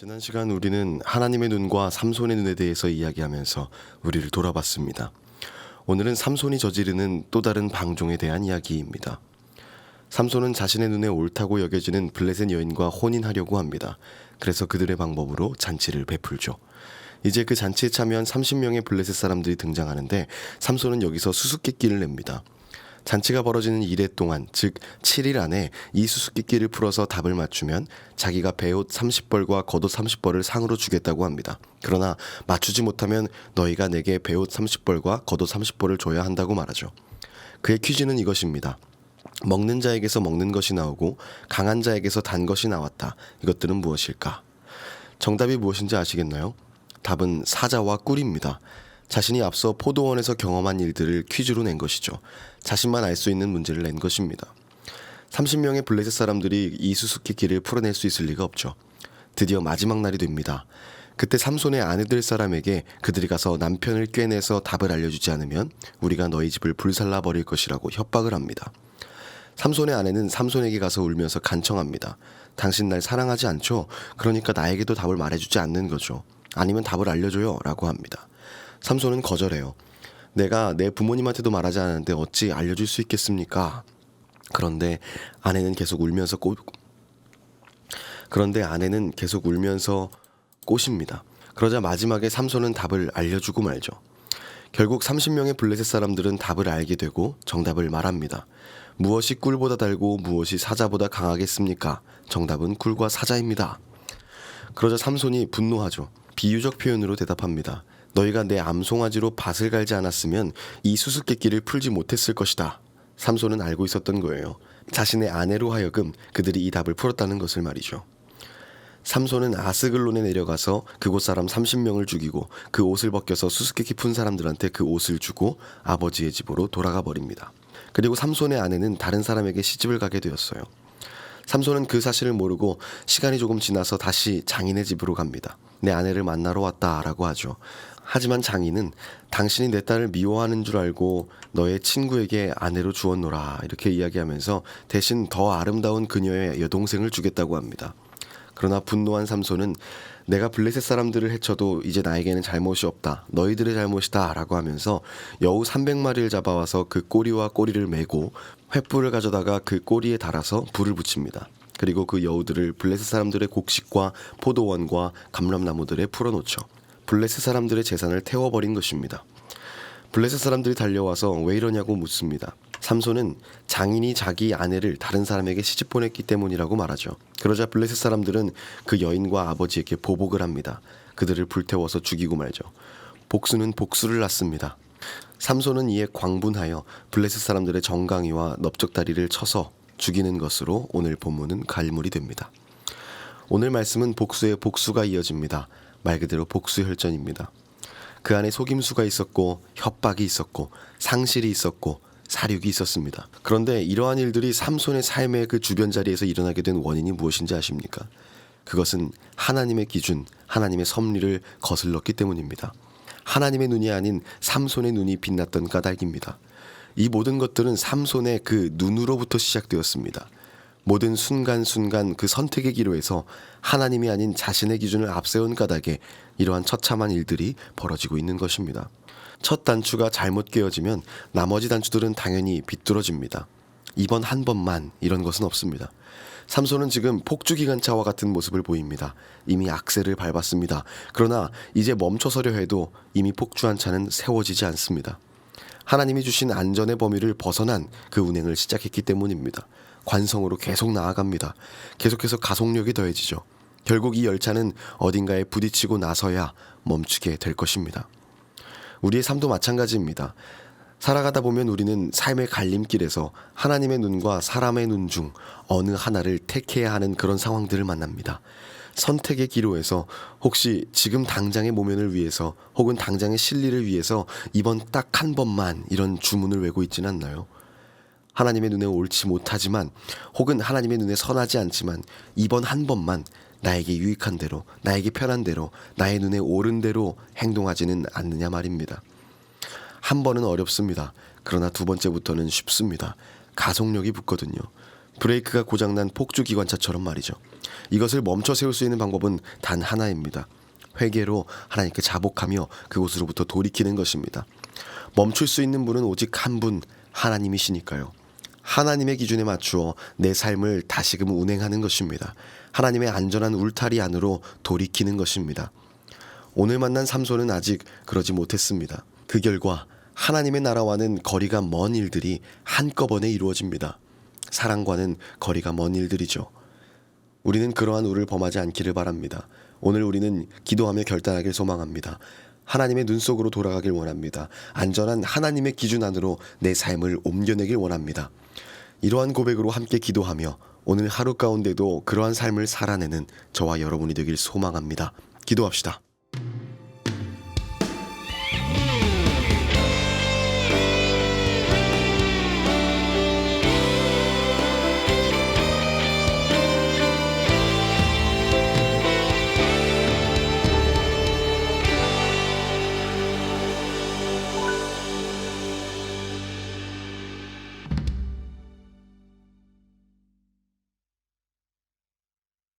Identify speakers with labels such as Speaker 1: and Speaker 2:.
Speaker 1: 지난 시간 우리는 하나님의 눈과 삼손의 눈에 대해서 이야기하면서 우리를 돌아봤습니다. 오늘은 삼손이 저지르는 또 다른 방종에 대한 이야기입니다. 삼손은 자신의 눈에 옳다고 여겨지는 블레셋 여인과 혼인하려고 합니다. 그래서 그들의 방법으로 잔치를 베풀죠. 이제 그 잔치에 참여한 30명의 블레셋 사람들이 등장하는데 삼손은 여기서 수수께끼를 냅니다. 잔치가 벌어지는 이래 동안 즉 7일 안에 이 수수께끼를 풀어서 답을 맞추면 자기가 배옷 30벌과 겉옷 30벌을 상으로 주겠다고 합니다. 그러나 맞추지 못하면 너희가 내게 배옷 30벌과 겉옷 30벌을 줘야 한다고 말하죠. 그의 퀴즈는 이것입니다. 먹는 자에게서 먹는 것이 나오고 강한 자에게서 단 것이 나왔다. 이것들은 무엇일까? 정답이 무엇인지 아시겠나요? 답은 사자와 꿀입니다. 자신이 앞서 포도원에서 경험한 일들을 퀴즈로 낸 것이죠. 자신만 알 수 있는 문제를 낸 것입니다. 30명의 블레셋 사람들이 이 수수께끼를 풀어낼 수 있을 리가 없죠. 드디어 마지막 날이 됩니다. 그때 삼손의 아내들 사람에게 그들이 가서 남편을 꿰내서 답을 알려주지 않으면 우리가 너희 집을 불살라 버릴 것이라고 협박을 합니다. 삼손의 아내는 삼손에게 가서 울면서 간청합니다. 당신 날 사랑하지 않죠? 그러니까 나에게도 답을 말해주지 않는 거죠. 아니면 답을 알려줘요. 라고 합니다. 삼손은 거절해요. 내가 내 부모님한테도 말하지 않았는데 어찌 알려줄 수 있겠습니까? 그런데 아내는 계속 울면서 꼬 그런데 아내는 계속 울면서 꼬십니다. 그러자 마지막에 삼손은 답을 알려주고 말죠. 결국 30명의 블레셋 사람들은 답을 알게 되고 정답을 말합니다. 무엇이 꿀보다 달고 무엇이 사자보다 강하겠습니까? 정답은 꿀과 사자입니다. 그러자 삼손이 분노하죠. 비유적 표현으로 대답합니다. 너희가 내 암송아지로 밭을 갈지 않았으면 이 수수께끼를 풀지 못했을 것이다. 삼손은 알고 있었던 거예요. 자신의 아내로 하여금 그들이 이 답을 풀었다는 것을 말이죠. 삼손은 아스글론에 내려가서 그곳 사람 30명을 죽이고 그 옷을 벗겨서 수수께끼 푼 사람들한테 그 옷을 주고 아버지의 집으로 돌아가 버립니다. 그리고 삼손의 아내는 다른 사람에게 시집을 가게 되었어요. 삼손은 그 사실을 모르고 시간이 조금 지나서 다시 장인의 집으로 갑니다. 내 아내를 만나러 왔다라고 하죠. 하지만 장인은 당신이 내 딸을 미워하는 줄 알고 너의 친구에게 아내로 주었노라 이렇게 이야기하면서 대신 더 아름다운 그녀의 여동생을 주겠다고 합니다. 그러나 분노한 삼손은 내가 블레셋 사람들을 해쳐도 이제 나에게는 잘못이 없다. 너희들의 잘못이다. 라고 하면서 여우 300마리를 잡아와서 그 꼬리와 꼬리를 메고 횃불을 가져다가 그 꼬리에 달아서 불을 붙입니다. 그리고 그 여우들을 블레셋 사람들의 곡식과 포도원과 감람나무들에 풀어놓죠. 블레셋 사람들의 재산을 태워버린 것입니다. 블레셋 사람들이 달려와서 왜 이러냐고 묻습니다. 삼손은 장인이 자기 아내를 다른 사람에게 시집 보냈기 때문이라고 말하죠. 그러자 블레셋 사람들은 그 여인과 아버지에게 보복을 합니다. 그들을 불태워서 죽이고 말죠. 복수는 복수를 낳습니다. 삼손은 이에 광분하여 블레셋 사람들의 정강이와 넓적다리를 쳐서 죽이는 것으로 오늘 본문은 갈물이 됩니다. 오늘 말씀은 복수의 복수가 이어집니다. 말 그대로 복수 혈전입니다. 그 안에 속임수가 있었고 협박이 있었고 상실이 있었고 사륙이 있었습니다. 그런데 이러한 일들이 삼손의 삶의 그 주변 자리에서 일어나게 된 원인이 무엇인지 아십니까? 그것은 하나님의 기준, 하나님의 섭리를 거슬렀기 때문입니다. 하나님의 눈이 아닌 삼손의 눈이 빛났던 까닭입니다. 이 모든 것들은 삼손의 그 눈으로부터 시작되었습니다. 모든 순간순간 그 선택의 기로에서 하나님이 아닌 자신의 기준을 앞세운 까닭에 이러한 처참한 일들이 벌어지고 있는 것입니다. 첫 단추가 잘못 깨어지면 나머지 단추들은 당연히 비뚤어집니다. 이번 한 번만 이런 것은 없습니다. 삼손은 지금 폭주기관차와 같은 모습을 보입니다. 이미 악셀을 밟았습니다. 그러나 이제 멈춰서려 해도 이미 폭주한 차는 세워지지 않습니다. 하나님이 주신 안전의 범위를 벗어난 그 운행을 시작했기 때문입니다. 관성으로 계속 나아갑니다. 계속해서 가속력이 더해지죠. 결국 이 열차는 어딘가에 부딪히고 나서야 멈추게 될 것입니다. 우리의 삶도 마찬가지입니다. 살아가다 보면 우리는 삶의 갈림길에서 하나님의 눈과 사람의 눈 중 어느 하나를 택해야 하는 그런 상황들을 만납니다. 선택의 기로에서 혹시 지금 당장의 모면을 위해서 혹은 당장의 실리를 위해서 이번 딱 한 번만 이런 주문을 외고 있지는 않나요? 하나님의 눈에 옳지 못하지만 혹은 하나님의 눈에 선하지 않지만 이번 한 번만 나에게 유익한 대로 나에게 편한 대로 나의 눈에 옳은 대로 행동하지는 않느냐 말입니다. 한 번은 어렵습니다. 그러나 두 번째부터는 쉽습니다. 가속력이 붙거든요. 브레이크가 고장난 폭주 기관차처럼 말이죠. 이것을 멈춰 세울 수 있는 방법은 단 하나입니다. 회개로 하나님께 자복하며 그곳으로부터 돌이키는 것입니다. 멈출 수 있는 분은 오직 한 분, 하나님이시니까요. 하나님의 기준에 맞추어 내 삶을 다시금 운행하는 것입니다. 하나님의 안전한 울타리 안으로 돌이키는 것입니다. 오늘 만난 삼손은 아직 그러지 못했습니다. 그 결과 하나님의 나라와는 거리가 먼 일들이 한꺼번에 이루어집니다. 사랑과는 거리가 먼 일들이죠. 우리는 그러한 우를 범하지 않기를 바랍니다. 오늘 우리는 기도하며 결단하길 소망합니다. 하나님의 눈 속으로 돌아가길 원합니다. 안전한 하나님의 기준 안으로 내 삶을 옮겨내길 원합니다. 이러한 고백으로 함께 기도하며 오늘 하루 가운데도 그러한 삶을 살아내는 저와 여러분이 되길 소망합니다. 기도합시다.